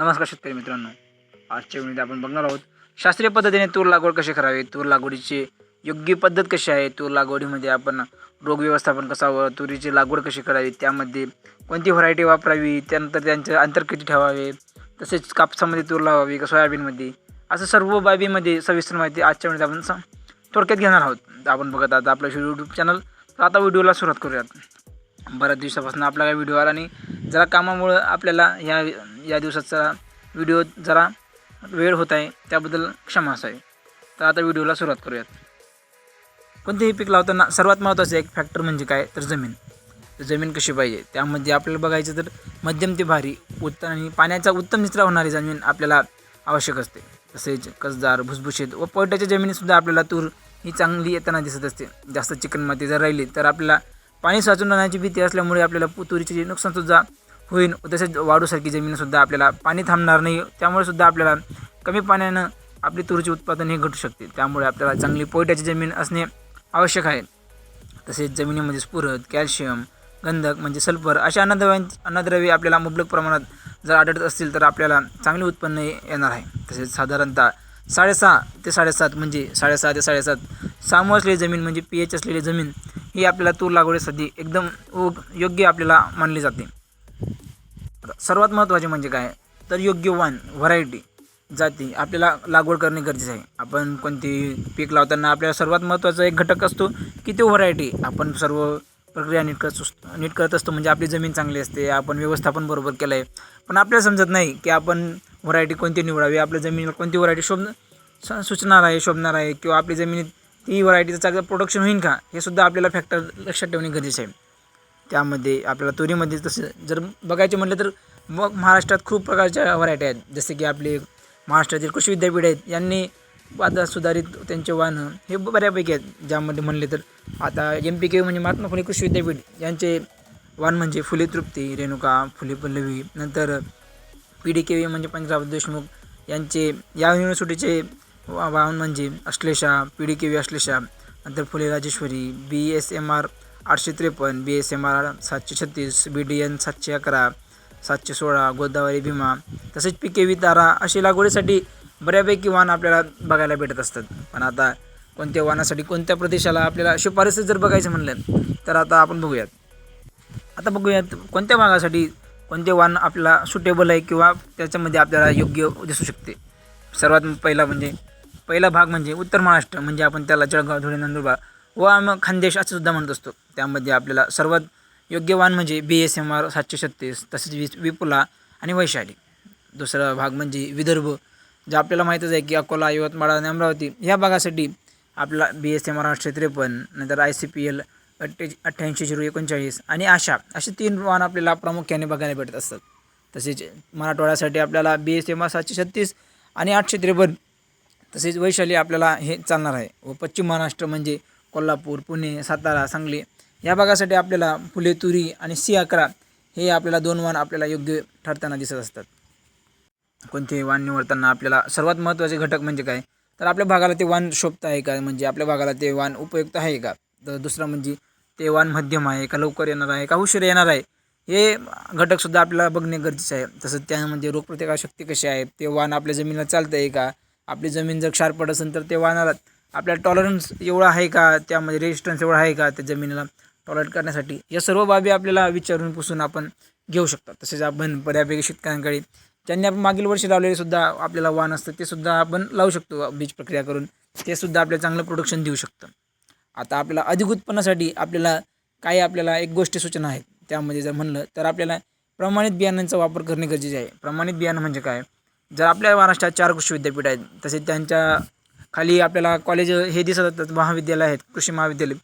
नमस्कार शेतकरी मित्रांनो. आजच्या वेळी आपण बघणार आहोत शास्त्रीय पद्धतीने तूर लागवड कशी करावी तूर लागवडीची योग्य पद्धत कशी आहे तूर लागवडीमध्ये आपण रोग व्यवस्थापन कसावं तुरीची लागवड कशी करावी त्यामध्ये कोणती व्हरायटी वापरावी त्यानंतर त्यांचे अंतर किती ठेवावे तसेच कापसामध्ये तूर लावावी का सोयाबीनमध्ये असं सर्व बाबीमध्ये सविस्तर माहिती आजच्या वेळेत आपण स- थोडक्यात घेणार आहोत. आपण बघत आता आपलं यूट्यूब चॅनल तर आता व्हिडिओला सुरुवात करूयात. बऱ्याच दिवसापासून आपला काही व्हिडिओ आला आणि जरा कामामुळं आपल्याला ह्या या दिवसाचा व्हिडिओ जरा वेळ होत आहे त्याबद्दल क्षमा असावी. तर आता व्हिडिओला सुरुवात करूयात. कोणतेही पीक लावताना सर्वात महत्त्वाचं एक फॅक्टर म्हणजे काय? तर जमीन. जमीन कशी पाहिजे? त्यामध्ये आपल्याला बघायचं तर मध्यम ते भारी उत्तम आणि पाण्याचा उत्तम निचरा होणारी जमीन आपल्याला आवश्यक असते. तसेच कसदार भुसभुशीत व पोयटाच्या जमिनीतसुद्धा आपल्याला तूर ही चांगली येताना दिसत असते. जास्त चिकणमाती जर राहिली तर आपल्याला पाणी साचून राहण्याची भीती असल्यामुळे आपल्याला तुरीचे नुकसानसुद्धा होईल तसेच वाढूसारखी जमीनसुद्धा आपल्याला पाणी थांबणार नाही. त्यामुळे सुद्धा आपल्याला कमी पाण्यानं आपली तुरीचे उत्पादन हे घटू शकते. त्यामुळे आपल्याला चांगली पोयट्याची जमीन असणे आवश्यक आहे. तसेच जमिनीमध्ये स्फुरद कॅल्शियम गंधक म्हणजे सल्फर अशा अन्नद्रव्यां अन्नद्रव्ये आपल्याला मुबलक प्रमाणात जर आढळत असतील तर आपल्याला चांगले उत्पन्न येणार आहे. तसेच साधारणतः साडेसहा ते साडेसात म्हणजे साडेसहा ते साडेसात सामू असलेली जमीन म्हणजे पी एच असलेली जमीन ही आपल्याला तूर लागवडीसाठी एकदम योग्य आपल्याला मानली जाते. सर्वात महत्त्वाचे म्हणजे काय? तर योग्य वाण व्हरायटी जाती आपल्याला लागवड करणे गरजेचं आहे. आपण कोणती पीक लावताना आपल्याला सर्वात महत्त्वाचा एक घटक असतो की तो व्हरायटी आपण सर्व प्रक्रिया नीट करत असतो नीट करत असतो म्हणजे आपली जमीन चांगली असते आपण व्यवस्थापन बरोबर केलं आहे पण आपल्याला समजत नाही की आपण व्हरायटी कोणती निवडावी आपल्या जमिनीला कोणती व्हरायटी शोभ स- सुचणार आहे शोभणार आहे किंवा आपली जमिनीत ती व्हरायटीचं चांगलं प्रोडक्शन होईल का हे सुद्धा आपल्याला फॅक्टर लक्षात ठेवणे गरजेचं आहे. त्यामध्ये आपल्याला तुरीमध्ये तसं जर बघायचे म्हटलं तर मग महाराष्ट्रात खूप प्रकारच्या व्हरायटी आहेत. जसे की आपले महाराष्ट्रातील कृषी विद्यापीठ आहेत यांनी आता सुधारित त्यांचे वाहनं हे बऱ्यापैकी आहेत. ज्यामध्ये म्हणले तर आता एम पी के म्हणजे महात्मा फुले कृषी विद्यापीठ यांचे वाहन म्हणजे फुले तृप्ती रेणुका फुले पल्लवी नंतर पी डी के व्ही म्हणजे पंजाब देशमुख यांचे या युनिव्हर्सिटीचे वा वाहन म्हणजे Ashlesha P D K V Ashlesha नंतर Phule Rajeshwari B S M R आठशे त्रेपन्न बी एस एम आर सातशे छत्तीस बी डी एन सातशे अकरा सातशे सोळा गोदावरी भीमा तसेच पिके वितारा व्ही तारा अशी लागवडीसाठी बऱ्यापैकी वाहन आपल्याला बघायला भेटत असतात. पण आता कोणत्या वाहनासाठी कोणत्या प्रदेशाला आपल्याला शिफारस जर बघायचं म्हणलं तर आता आपण बघूयात. आता बघूयात कोणत्या भागासाठी कोणते वाहन आपल्याला सुटेबल आहे किंवा त्याच्यामध्ये आपल्याला योग्य दिसू शकते. सर्वात पहिला म्हणजे पहिला भाग म्हणजे उत्तर महाराष्ट्र म्हणजे आपण त्याला जळगाव धुळे नंदुरबार व मग खानदेश असं सुद्धा म्हणत असतो. त्यामध्ये आपल्याला सर्वात योग्य वाहन म्हणजे बी एस एम आर सातशे छत्तीस तसेच वि विपुला आणि वैशाली. दुसरा भाग म्हणजे विदर्भ जे आपल्याला माहीतच आहे की अकोला यवतमाळ आणि अमरावती ह्या भागासाठी आपला बी एस एम आर आठशे त्रेपन्न नंतर आय सी पी एल अठ्ठे अठ्ठ्याऐंशी झिरो एकोणचाळीस आणि आशा असे तीन वाहन आपल्याला प्रामुख्याने बघायला भेटत असतात. तसेच मराठवाड्यासाठी आपल्याला बी एस एम आर सातशे छत्तीस आणि आठशे त्रेपन्न तसेच वैशाली आपल्याला हे चालणार आहे व पश्चिम महाराष्ट्र म्हणजे कोल्हापूर पुणे सातारा सांगली या भागासाठी आपल्याला फुले तुरी आणि सी अकरा हे आपल्याला दोन वाहन आपल्याला योग्य ठरताना दिसत असतात. कोणतेही वाहन निवडताना आपल्याला सर्वात महत्त्वाचे घटक म्हणजे काय? तर आपल्या भागाला ते वाहन शोभत आहे का? म्हणजे आपल्या भागाला ते वाहन उपयुक्त आहे का? तर दुसरं म्हणजे ते वाहन मध्यम आहे का? लवकर येणार आहे का? उशीर येणार आहे? हे घटकसुद्धा आपल्याला बघणे गरजेचं आहे. तसंच त्यामध्ये रोगप्रतिकारशक्ती कशी आहे? ते वाहन आपल्या जमिनीला चालतं आहे का? आपली जमीन जर क्षार पडत असेल तर ते वाहनाला आपल्या टॉलरन्स एवढा आहे का? त्यामध्ये रेजिस्टन्स एवढा आहे का त्या जमिनीला? टॉलरेट करण्यासाठी या सर्व बाबी आपल्याला विचारून पुसून आपण घेऊ शकतो. तसेच आपण बऱ्यापैकी शेतकऱ्यांकडे ज्यांनी आपण मागील वर्षी लावलेले सुद्धा आपल्याला वाहन असतं ते सुद्धा आपण लावू शकतो बीज प्रक्रिया करून. ते सुद्धा आपल्याला चांगलं प्रोडक्शन देऊ शकतं. आता आपल्याला अधिक उत्पन्नासाठी आपल्याला काही आपल्याला एक गोष्टी सूचना आहेत. त्यामध्ये जर म्हणलं तर आपल्याला प्रमाणित बियाणांचा वापर करणे गरजेचे आहे. प्रमाणित बियाणं म्हणजे काय? जर आपल्या महाराष्ट्रात चार कृषी विद्यापीठ आहेत तसेच त्यांच्या खाली आपल्याला कॉलेज हे दिसत असतात महाविद्यालय आहेत कृषी महाविद्यालय.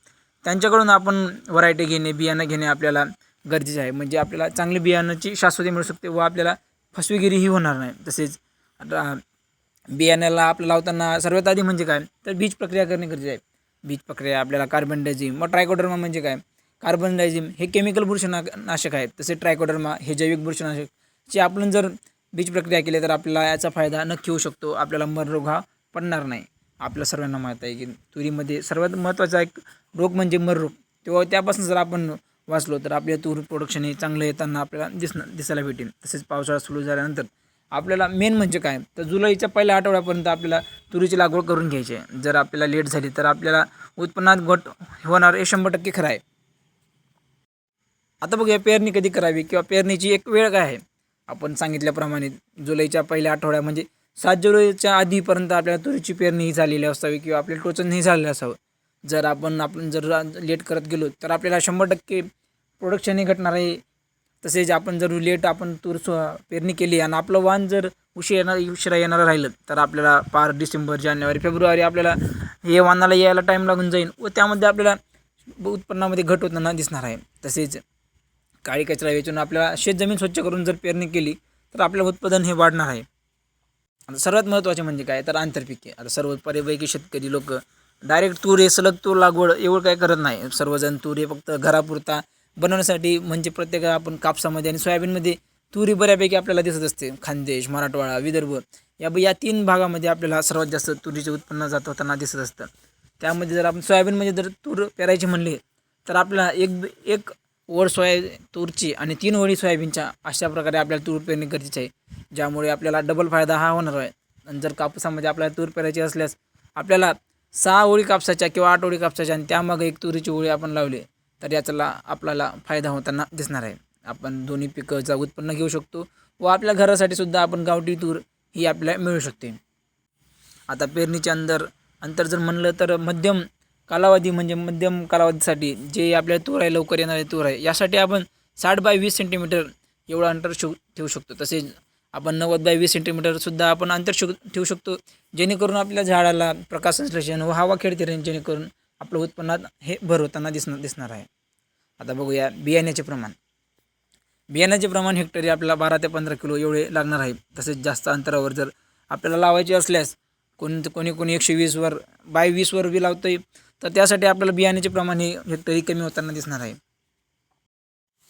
त्यांच्याकडून आपण व्हरायटी घेणे बियाणं घेणे आपल्याला गरजेचं आहे. म्हणजे आपल्याला चांगली बियाणाची शाश्वती मिळू शकते व आपल्याला फसवेगिरीही होणार नाही. तसेच आता बियाण्याला आपलं लावताना सर्वात आधी म्हणजे काय? तर बीज प्रक्रिया करणे गरजेचे आहे. बीज प्रक्रिया आपल्याला कार्बन डायझिम मग ट्रायकोडर्मा म्हणजे काय? कार्बन डायझिम हे केमिकल बुरशना नाशक आहेत तसे ट्रायकोडर्मा हे जैविक बुरशनाशक. जे आपण जर बीज प्रक्रिया केली तर आपल्याला याचा फायदा नक्की होऊ शकतो. आपल्याला मररोग हा पडणार नाही. आपल्या सर्वांना माहीत आहे की तुरीमध्ये सर्वात महत्त्वाचा एक रोग म्हणजे मर रोग. तेव्हा त्यापासून जर आपण वाचलो तर आपल्या तूर प्रोडक्शन हे चांगलं येताना आपल्याला दिसणं दिसायला भेटेल तसेच पावसाळा सुरू झाल्यानंतर आपल्याला मेन म्हणजे काय? तर जुलैच्या पहिल्या आठवड्यापर्यंत आपल्याला तुरीची लागवड करून घ्यायची आहे. जर आपल्याला लेट झाली तर आपल्याला उत्पन्नात घट होणार हे शंभर टक्के खरं आहे. आता बघूया पेरणी कधी करावी किंवा पेरणीची एक वेळ काय आहे? आपण सांगितल्याप्रमाणे जुलैच्या पहिल्या आठवड्या म्हणजे सात जुलैच्या आधीपर्यंत आपल्याला तुरीची पेरणी ही झालेली असावी किंवा आपले टोचन हे झालेलं असावं. जर आपण आपण जर लेट करत गेलो तर आपल्याला शंभर टक्के प्रोडक्शनही घटणार आहे. तसेच आपण जर लेट आपण तूर स्व पेरणी केली आणि आपलं वाण जर उशीर येणार उशिरा येणारं राहिलं तर आपल्याला पार डिसेंबर जानेवारी फेब्रुवारी आपल्याला हे वाहनाला यायला टाईम लागून जाईल व त्यामध्ये आपल्याला उत्पन्नामध्ये घट होताना दिसणार आहे. तसेच काळी कचरा वेचून आपल्याला शेतजमीन स्वच्छ करून जर पेरणी केली तर आपलं उत्पादन हे वाढणार आहे. आता सर्वात महत्त्वाचे म्हणजे काय? तर आंतरपिके आता सर्व पर्यापैकी शेतकरी लोक डायरेक्ट तूर हे सलग तूर लागवड एवढं काय करत नाही. सर्वजण तूर हे फक्त घरापुरता बनवण्यासाठी म्हणजे प्रत्येक आपण कापसामध्ये आणि सोयाबीनमध्ये तुरी बऱ्यापैकी आपल्याला दिसत असते. खानदेश मराठवाडा विदर्भ या या तीन भागामध्ये आपल्याला सर्वात जास्त तुरीचे उत्पन्न जात होताना दिसत असतं. त्यामध्ये जर आपण सोयाबीनमध्ये जर तूर पेरायची म्हणली तर आपल्याला एक एक ओळ सोया तूरची आणि तीन ओळी सोयाबीनच्या अशा प्रकारे आपल्याला तूर पेरणी गरजेची आहे. ज्यामुळे आपल्याला डबल फायदा हा होणार आहे. आणि जर कापसामध्ये आपल्याला तूर पेरायची असल्यास आपल्याला सहा ओळी कापसाच्या किंवा आठ ओळी कापसाच्या आणि त्यामागे एक तुरीची ओळी आपण लावली तर याचा आपल्याला फायदा होताना दिसणार आहे. आपण दोन्ही पिकंचा उत्पन्न घेऊ शकतो व आपल्या घरासाठी सुद्धा आपण गावठी तूर ही आपल्याला मिळू शकते. आता पेरणीच्या अंदर अंतर जर म्हणलं तर मध्यम कालावधी म्हणजे मध्यम कालावधीसाठी जे आपल्या तूर आहे लवकर येणारे तूर आहे यासाठी आपण साठ बाय वीस सेंटीमीटर एवढं अंतर शो ठेवू शकतो. तसेच आपण नव्वद बाय वीस सेंटीमीटरसुद्धा आपण अंतर शक ठेवू शकतो. जेणेकरून आपल्या झाडाला प्रकाश संश्लेषण व हवा खेळते राहील जेणेकरून आपलं उत्पन्नात हे भर होताना दिसणार दिसणार आहे. आता बघूया बियाण्याचे प्रमाण. बियाण्याचे प्रमाण हेक्टरी आपल्याला बारा ते पंधरा किलो एवढे लागणार आहे. तसेच जास्त अंतरावर जर आपल्याला लावायचे असल्यास कोण कोणी कोणी एकशे वीसवर बाय वीसवर बी लावतो आहे तर त्यासाठी आपल्याला बियाण्याचे प्रमाण हे हेक्टरी कमी होताना दिसणार आहे.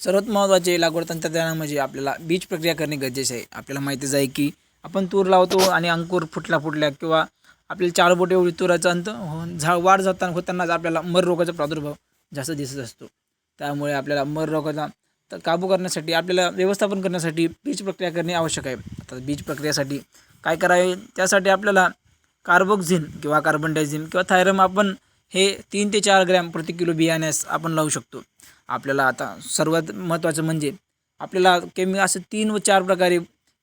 सर्वात महत्त्वाचे लागवड तंत्रज्ञाना म्हणजे आपल्याला बीज प्रक्रिया करणे गरजेचे आहे. आपल्याला माहितीच आहे की आपण तूर लावतो आणि अंकुर फुटल्या फुटल्या किंवा आपल्याला चार बोटे एवढी तुराचा अंत हो- झाड वाढ जाताना होतानाच आपल्याला मर रोगाचा प्रादुर्भाव जास्त दिसत असतो. त्यामुळे आपल्याला मर रोगाचा तर काबू करण्यासाठी आपल्याला व्यवस्थापन करण्यासाठी बीज प्रक्रिया करणे आवश्यक आहे. आता बीज प्रक्रियासाठी काय करावे? त्यासाठी आपल्याला कार्बोक्झिन किंवा कार्बन डायझिन किंवा थायरम आपण हे तीन ते चार ग्रॅम प्रति किलो बियाण्यास आपण लावू शकतो. आपल्याला आता सर्वात महत्त्वाचं म्हणजे आपल्याला केमी असं तीन व चार प्रकारे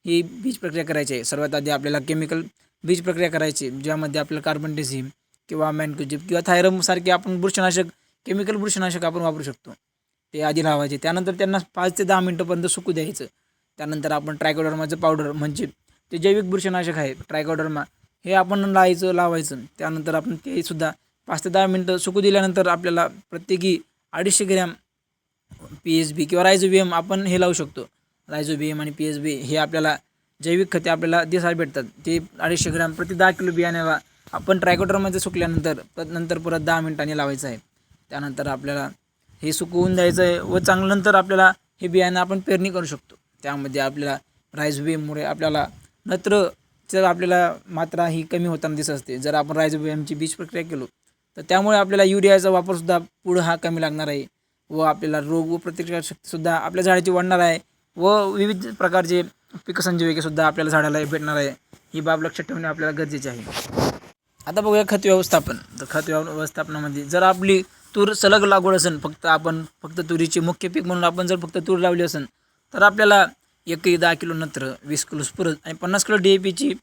ही बीज प्रक्रिया करायची आहे. सर्वात आधी आपल्याला केमिकल बीज प्रक्रिया करायची ज्यामध्ये आपल्याला कार्बन डायझिम किंवा मॅनक्युजिप किंवा थायरमसारखे आपण बुरशीनाशक केमिकल बुरशीनाशक आपण वापरू शकतो. ते आधी लावायचे. त्यानंतर त्यांना पाच ते दहा मिनटंपर्यंत सुकू द्यायचं. त्यानंतर आपण ट्रायकोडर्माचं पावडर म्हणजे ते जैविक बुरशीनाशक आहे ट्रायकोडर्मा हे आपण लावायचं लावायचं. त्यानंतर आपण ते सुद्धा पाच ते दहा मिनटं सुकू दिल्यानंतर आपल्याला प्रत्येकी अडीचशे ग्रॅम पी एच बी किंवा रायझोबियम आपण हे लावू शकतो. रायझोबियम आणि पी एच बी हे आपल्याला जैविक खते आपल्याला दिसायला भेटतात. ते अडीचशे ग्रॅम प्रति दहा किलो बियाण्याला आपण ट्रायकोटरमध्ये सुकल्यानंतर नंतर परत दहा मिनिटांनी लावायचं आहे. त्यानंतर आपल्याला हे सुकवून द्यायचं आहे व चांगलं नंतर आपल्याला हे बियाणं आपण पेरणी करू शकतो. त्यामध्ये आपल्याला रायझोबियममुळे आपल्याला नत्र तर आपल्याला मात्रा ही कमी होताना दिसत असते. जर आपण रायझोबियमची बीज प्रक्रिया केलो तर त्यामुळे आपल्याला युरियाचा वापरसुद्धा पुढं हा कमी लागणार आहे. व आपल्याला रोग व प्रतिकारशक्तीसुद्धा आपल्या झाडाची वाढणार आहे व विविध प्रकारचे पिकसंजीविकेसुद्धा आपल्याला झाडाला भेटणार आहे. ही बाब लक्षात ठेवणे आपल्याला गरजेचे आहे. आता बघूया खत व्यवस्थापन. तर खत व्यव व्यवस्थापनामध्ये जर आपली तूर सलग लागवड असेल फक्त आपण फक्त तुरीचे मुख्य पीक म्हणून आपण जर फक्त तूर लावली असेल तर आपल्याला एकही दहा किलो नत्र वीस किलो स्फुरत आणि पन्नास किलो डी ए पीची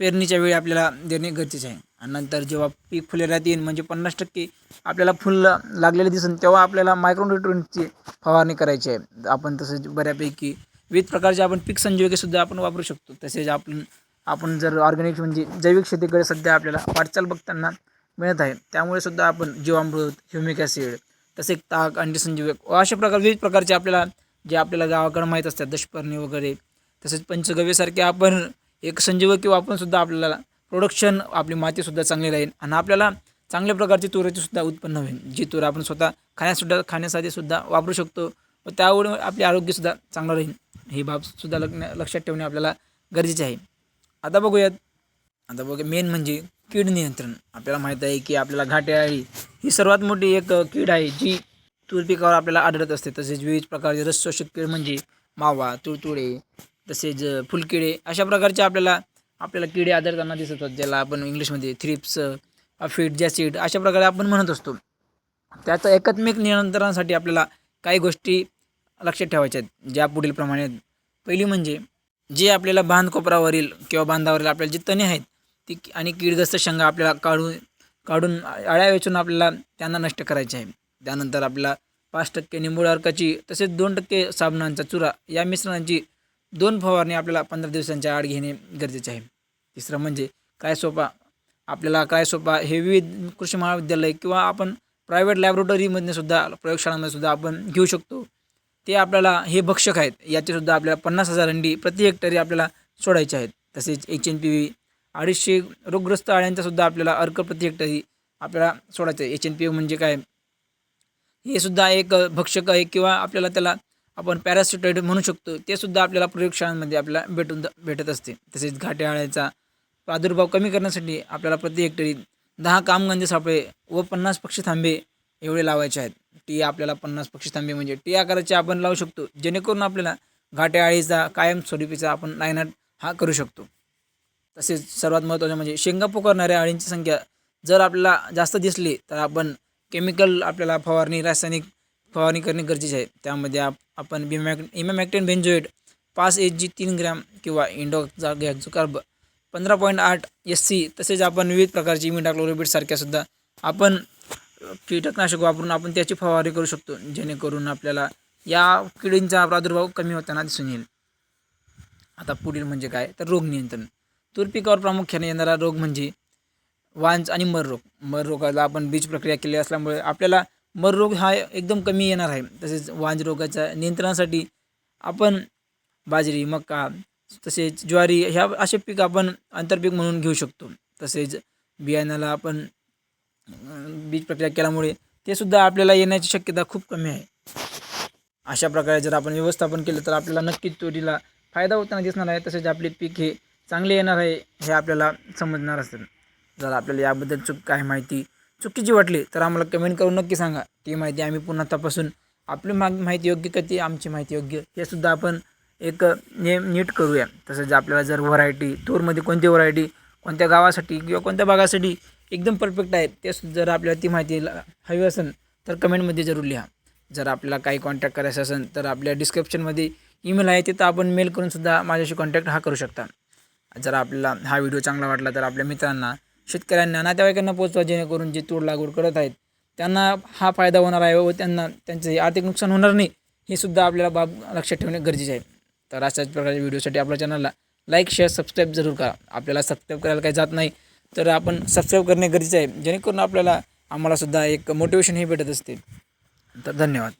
पेरणीच्या वेळी आपल्याला देणे गरजेचे आहे. आणि नंतर जेव्हा पीक फुलेऱ्यात येईल म्हणजे पन्नास टक्के आपल्याला फुल लागलेले दिसून तेव्हा आपल्याला मायक्रोन्युट्रियनची फवारणी करायची आहे. आपण तसेच बऱ्यापैकी विविध प्रकारचे आपण पीक संजीवकेसुद्धा आपण वापरू शकतो. तसेच आपण आपण जर ऑर्गॅनिक म्हणजे जैविक शेतीकडे सध्या आपल्याला वाटचाल बघताना मिळत आहे त्यामुळे सुद्धा आपण जीवामृत ह्युमिक ॲसिड तसेच ताक अंडी संजीवक अशा प्रकार विविध प्रकारचे आपल्याला जे आपल्याला गावाकडं माहीत असतात दशपर्णी वगैरे तसेच पंचगव्यसारखे आपण एक संजीवकी वापरून सुद्धा आपल्याला प्रोडक्शन आपली मातीसुद्धा चांगली राहील आणि आपल्याला चांगल्या प्रकारची तुराची सुद्धा उत्पन्न होईल. जी तूर आपण स्वतः खाण्यासुद्धा खाण्यासाठी सुद्धा वापरू शकतो. व त्यामुळे आपले आरोग्यसुद्धा चांगलं राहील. ही बाबसुद्धा लग्न लक्षात ठेवणे आपल्याला गरजेचे आहे. आता बघूयात. आता बघूया. मेन म्हणजे कीड नियंत्रण. आपल्याला माहीत आहे की आपल्याला घाटेआळी ही सर्वात मोठी एक कीड आहे जी तूर पिकावर आपल्याला आढळत असते. तसेच विविध प्रकारचे रस शोषक कीड म्हणजे मावा तुळतुळे तसेच फुलकिडे अशा प्रकारचे आपल्याला आपल्याला किडे आदरताना दिसत होतात ज्याला आपण इंग्लिशमध्ये थ्रिप्स अफिड जॅसिड अशा प्रकारे आपण म्हणत असतो. त्याचं एकात्मिक नियंत्रणासाठी आपल्याला काही गोष्टी लक्षात ठेवायच्या आहेत. ज्या पुढील प्रमाणे पहिली म्हणजे जे आपल्याला बांधकोपरावरील किंवा बांधावरील आपल्याला जी तणे आहेत ती आणि कीडग्रस्त शेंगा आपल्याला काढून काढून आळ्या वेचून आपल्याला त्यांना नष्ट करायचे आहे. त्यानंतर आपल्याला पाच टक्के निंबूळ अर्काची तसेच दोन टक्के साबणांचा चुरा या मिश्रणांची दोन फवारणी आपल्याला पंधरा दिवसांच्या आड घेणे गरजेचे आहे. तिसरं म्हणजे काय सोपा आपल्याला काय सोपा हे विविध कृषी महाविद्यालय किंवा आपण प्रायव्हेट लॅबोरेटरीमधून सुद्धा प्रयोगशाळांमध्ये सुद्धा आपण घेऊ शकतो. ते आपल्याला हे भक्षक आहेत याचेसुद्धा आपल्याला पन्नास हजार अंडी प्रति हेक्टरी आपल्याला सोडायचे आहेत. तसेच एच एन पी व्ही अडीचशे रोगग्रस्त अळ्यांचा सुद्धा आपल्याला अर्क प्रति हेक्टरी आपल्याला सोडायचं आहे. एच एन पी म्हणजे काय? हे सुद्धा एक भक्षक आहे किंवा आपल्याला त्याला आपण पॅरासिटॉइड म्हणू शकतो ते सुद्धा आपल्याला प्रयोगशाळांमध्ये आपल्याला भेटून भेटत असते. तसेच घाटे प्रादुर्भाव कमी करण्यासाठी आपल्याला प्रति हेक्टरी दहा कामगंजे सापळे व पन्नास पक्षी थांबे एवढे लावायचे आहेत. टी आपल्याला पन्नास पक्षी थांबे म्हणजे टी आकाराचे आपण लावू शकतो जेणेकरून आपल्याला घाटे कायमस्वरूपीचा कायम स्वरूपीचा आपण नायनाट हा करू शकतो. तसेच सर्वात महत्त्वाचं म्हणजे शेंगा पोकारणाऱ्या अळींची संख्या जर आपल्याला जास्त दिसली तर आपण केमिकल आपल्याला फवारणी रासायनिक फवारणी करणे गरजेचे आहे. त्यामध्ये आप आपण बिमॅक इमॅमॅक्टेन बेन्झोएट पाच एच जी तीन ग्रॅम किंवा इंडो कार्ब पंधरा पॉईंट आठ एस सी तसेच आपण विविध प्रकारची इमिडाक्लोरोबिड सुद्धा आपण कीटकनाशक वापरून आपण त्याची फवारणी करू शकतो. जेणेकरून आपल्याला या किडींचा प्रादुर्भाव कमी होताना दिसून येईल. आता पुढील म्हणजे काय? तर रोग नियंत्रण. तूर पिकावर प्रामुख्याने येणारा रोग म्हणजे वांज आणि मर रोग. मर रोगाला आपण बीज प्रक्रिया केली असल्यामुळे आपल्याला मर रोग हा एकदम कमी येणार आहे. तसेच वांजरोगाच्या नियंत्रणासाठी आपण बाजरी मका तसेच ज्वारी ह्या असे पीक आपण आंतरपीक म्हणून घेऊ शकतो. तसेच बियाण्याला आपण बीज प्रक्रिया केल्यामुळे ते सुद्धा आपल्याला येण्याची शक्यता खूप कमी आहे. अशा प्रकारे जर आपण व्यवस्थापन केलं तर आपल्याला नक्कीच तुरीला फायदा होताना दिसणार आहे. तसेच आपले पीक हे चांगले येणार आहे हे आपल्याला समजणार असेल. जर आपल्याला याबद्दल चूक काही माहिती चुकीची वाटली तर आम्हाला कमेंट करून नक्की सांगा. ती माहिती आम्ही पुन्हा तपासून आपली मा माहिती योग्य का ती आमची माहिती योग्य. हे सुद्धा आपण एक ने नीट करूया. तसंच आपल्याला जर व्हरायटी टूरमध्ये कोणती व्हरायटी कोणत्या गावासाठी किंवा कोणत्या भागासाठी एकदम परफेक्ट आहे ते सु- जर आपल्याला ती माहिती हवी असेल तर कमेंटमध्ये जरूर लिहा. जर आपल्याला काही कॉन्टॅक्ट करायचं असेल तर आपल्या डिस्क्रिप्शनमध्ये ईमेल आहे तिथं आपण मेल करूनसुद्धा माझ्याशी कॉन्टॅक्ट हा करू शकता. जर आपल्याला हा व्हिडिओ चांगला वाटला तर आपल्या मित्रांना शेतकऱ्यांना नातेवाईकांना पोचवा जेणेकरून जे तूर लागवड करत आहेत त्यांना हा फायदा होणार आहे व त्यांना त्यांचे आर्थिक नुकसान होणार नाही हे सुद्धा आपल्याला बाब लक्षात ठेवणे गरजेचे आहे. तर अशाच प्रकारच्या व्हिडिओसाठी आपल्या चॅनलला लाईक शेअर सबस्क्राईब जरूर करा. आपल्याला सबस्क्राईब करायला काही जात नाही तर आपण सबस्क्राईब करणे गरजेचे आहे जेणेकरून आपल्याला आम्हालासुद्धा एक मोटिवेशन हे भेटत असते. तर धन्यवाद.